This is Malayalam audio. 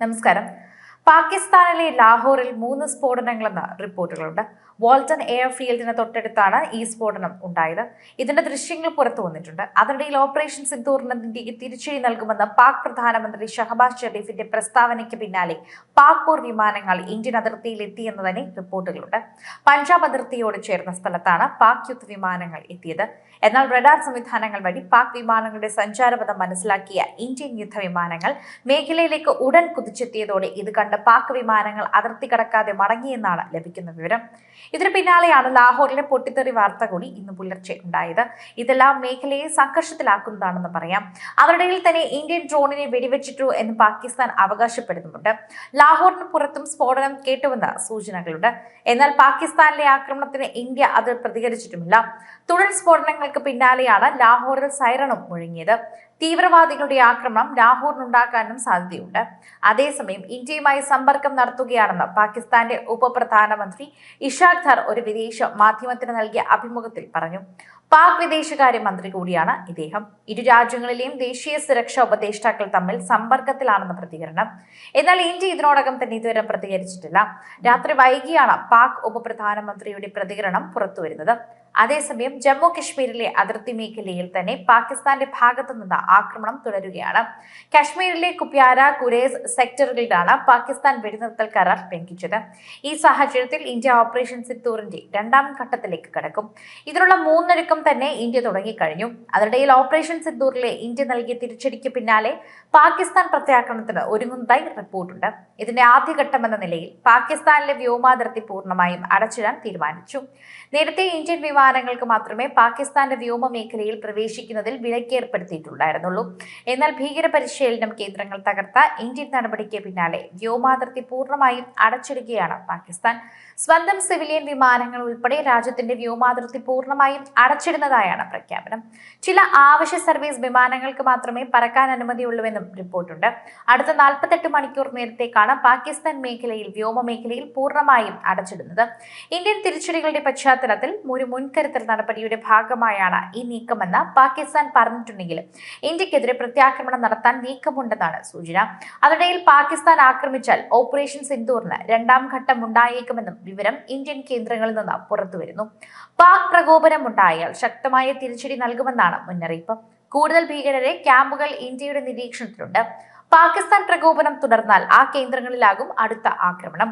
നമസ്കാരം. പാകിസ്ഥാനിലെ ലാഹോറിൽ മൂന്ന് സ്ഫോടനങ്ങളെന്ന റിപ്പോർട്ടുകളുണ്ട്. വോൾട്ടൺ എയർഫീൽഡിന് തൊട്ടടുത്താണ് ഈ സ്ഫോടനം ഉണ്ടായത്. ഇതിന്റെ ദൃശ്യങ്ങൾ പുറത്തു വന്നിട്ടുണ്ട്. അതിനിടയിൽ ഓപ്പറേഷൻ സിന്ദൂറിന് തിരിച്ചടി നൽകുമെന്ന് പാക് പ്രധാനമന്ത്രി ഷഹബാസ് ഷെരീഫിന്റെ പ്രസ്താവനയ്ക്ക് പിന്നാലെ പാക് പോർ വിമാനങ്ങൾ ഇന്ത്യൻ അതിർത്തിയിൽ എത്തിയെന്ന് തന്നെ റിപ്പോർട്ടുകളുണ്ട്. പഞ്ചാബ് അതിർത്തിയോട് ചേർന്ന സ്ഥലത്താണ് പാക് യുദ്ധ വിമാനങ്ങൾ എത്തിയത്. എന്നാൽ റഡാർ സംവിധാനങ്ങൾ വഴി പാക് വിമാനങ്ങളുടെ സഞ്ചാരപഥം മനസ്സിലാക്കിയ ഇന്ത്യൻ യുദ്ധവിമാനങ്ങൾ മേഖലയിലേക്ക് ഉടൻ കുതിച്ചെത്തിയതോടെ ഇത് കണ്ട് പാക് വിമാനങ്ങൾ അതിർത്തി കടക്കാതെ മടങ്ങിയെന്നാണ് ലഭിക്കുന്ന വിവരം. ഇതിന് പിന്നാലെയാണ് ലാഹോറിലെ പൊട്ടിത്തെറി വാർത്ത കൂടി ഇന്ന് പുലർച്ചെ ഉണ്ടായത്. ഇതെല്ലാം മേഖലയെ സംഘർഷത്തിലാക്കുന്നതാണെന്ന് പറയാം. അവരുടെ തന്നെ ഇന്ത്യൻ ഡ്രോണിനെ വെടിവെച്ചിട്ടു എന്ന് പാകിസ്ഥാൻ അവകാശപ്പെടുന്നുമുണ്ട്. ലാഹോറിന് പുറത്തും സ്ഫോടനം കേട്ടുവെന്ന സൂചനകളുണ്ട്. എന്നാൽ പാകിസ്ഥാനിലെ ആക്രമണത്തിന് ഇന്ത്യ അത് പ്രതികരിച്ചിട്ടുമില്ല. തുടർ സ്ഫോടനങ്ങൾക്ക് പിന്നാലെയാണ് ലാഹോറിൽ സൈറണും മുഴങ്ങിയത്. തീവ്രവാദികളുടെ ആക്രമണം ലാഹോറിനുണ്ടാക്കാനും സാധ്യതയുണ്ട്. അതേസമയം ഇന്ത്യയുമായി സമ്പർക്കം നടത്തുകയാണെന്ന് പാകിസ്ഥാന്റെ ഉപപ്രധാനമന്ത്രി ഇഷാഖ് ധർ ഒരു വിദേശ മാധ്യമത്തിന് നൽകിയ അഭിമുഖത്തിൽ പറഞ്ഞു. പാക് വിദേശകാര്യ മന്ത്രി കൂടിയാണ് ഇദ്ദേഹം. ഇരു രാജ്യങ്ങളിലെയും ദേശീയ സുരക്ഷാ ഉപദേഷ്ടാക്കൾ തമ്മിൽ സമ്പർക്കത്തിലാണെന്ന പ്രതികരണം. എന്നാൽ ഇന്ത്യ ഇതിനോടകം തന്നെ ഇതുവരെ പ്രതികരിച്ചിട്ടില്ല. രാത്രി വൈകിയാണ് പാക് ഉപപ്രധാനമന്ത്രിയുടെ പ്രതികരണം പുറത്തുവരുന്നത്. അതേസമയം ജമ്മു കശ്മീരിലെ അതിർത്തി മേഖലയിൽ തന്നെ പാകിസ്ഥാന്റെ ഭാഗത്തു നിന്ന് ആക്രമണം തുടരുകയാണ്. കശ്മീരിലെ കുപ്യാര കുരേസ് സെക്ടറുകളിലാണ് പാകിസ്ഥാൻ വെടിനിർത്തൽ കരാർ ലംഘിച്ചത്. ഈ സാഹചര്യത്തിൽ ഇന്ത്യ ഓപ്പറേഷൻ സിത്തൂറിന്റെ രണ്ടാം ഘട്ടത്തിലേക്ക് കടക്കും. ഇതിനുള്ള മൂന്നൊരുക്കം തന്നെ ഇന്ത്യ തുടങ്ങിക്കഴിഞ്ഞു. അതിനിടയിൽ ഓപ്പറേഷൻ സിന്ദൂറിലെ ഇന്ത്യ നൽകിയ തിരിച്ചടിക്ക് പിന്നാലെ പാകിസ്ഥാൻ പ്രത്യാക്രമണത്തിന് ഒരുങ്ങുന്നതായി റിപ്പോർട്ടുണ്ട്. ഇതിന്റെ ആദ്യഘട്ടം എന്ന നിലയിൽ പാകിസ്ഥാനിലെ വ്യോമാതിർത്തി പൂർണമായും അടച്ചിടാൻ തീരുമാനിച്ചു. നേരത്തെ ഇന്ത്യൻ വിമാനങ്ങൾക്ക് മാത്രമേ പാകിസ്ഥാന്റെ വ്യോമ മേഖലയിൽ പ്രവേശിക്കുന്നതിൽ വിലക്കേർപ്പെടുത്തിയിട്ടുണ്ടായിരുന്നുള്ളൂ. എന്നാൽ ഭീകര പരിശീലനം കേന്ദ്രങ്ങൾ തകർത്ത ഇന്ത്യൻ നടപടിക്ക് പിന്നാലെ വ്യോമാതിർത്തി പൂർണമായും അടച്ചിടുകയാണ് പാകിസ്ഥാൻ. സ്വന്തം സിവിലിയൻ വിമാനങ്ങൾ ഉൾപ്പെടെ രാജ്യത്തിന്റെ വ്യോമാതിർത്തി പൂർണമായും അടച്ചിടുന്നതായാണ് പ്രഖ്യാപനം. ചില ആവശ്യ സർവീസ് വിമാനങ്ങൾക്ക് മാത്രമേ പറക്കാൻ അനുമതിയുള്ളൂവെന്നും റിപ്പോർട്ടുണ്ട്. അടുത്ത നാൽപ്പത്തെട്ട് മണിക്കൂർ നേരത്തേക്കാണ് പാകിസ്ഥാൻ മേഖലയിൽ വ്യോമ മേഖലയിൽ പൂർണമായും അടച്ചിടുന്നത്. ഇന്ത്യൻ തിരിച്ചടികളുടെ പശ്ചാത്തലത്തിൽ ഒരു മുൻകരുതൽ നടപടിയുടെ ഭാഗമായാണ് ഈ നീക്കമെന്ന് പാകിസ്ഥാൻ പറഞ്ഞിട്ടുണ്ടെങ്കിലും ഇന്ത്യക്കെതിരെ പ്രത്യാക്രമണം നടത്താൻ നീക്കമുണ്ടെന്നാണ് സൂചന. അതിനിടയിൽ പാകിസ്ഥാൻ ആക്രമിച്ചാൽ ഓപ്പറേഷൻ സിന്ദൂറിന് രണ്ടാം ഘട്ടം ഉണ്ടായേക്കുമെന്നും വിവരം ഇന്ത്യൻ കേന്ദ്രങ്ങളിൽ നിന്ന് പുറത്തുവരുന്നു. പാക് പ്രകോപനം ഉണ്ടായാൽ ശക്തമായ തിരിച്ചടി നൽകുമെന്നാണ് മുന്നറിയിപ്പ്. കൂടുതൽ ഭീകരരെ ക്യാമ്പുകൾ ഇന്ത്യയുടെ നിരീക്ഷണത്തിലുണ്ട്. പാകിസ്ഥാൻ പ്രകോപനം തുടർന്നാൽ ആ കേന്ദ്രങ്ങളിലാകും അടുത്ത ആക്രമണം.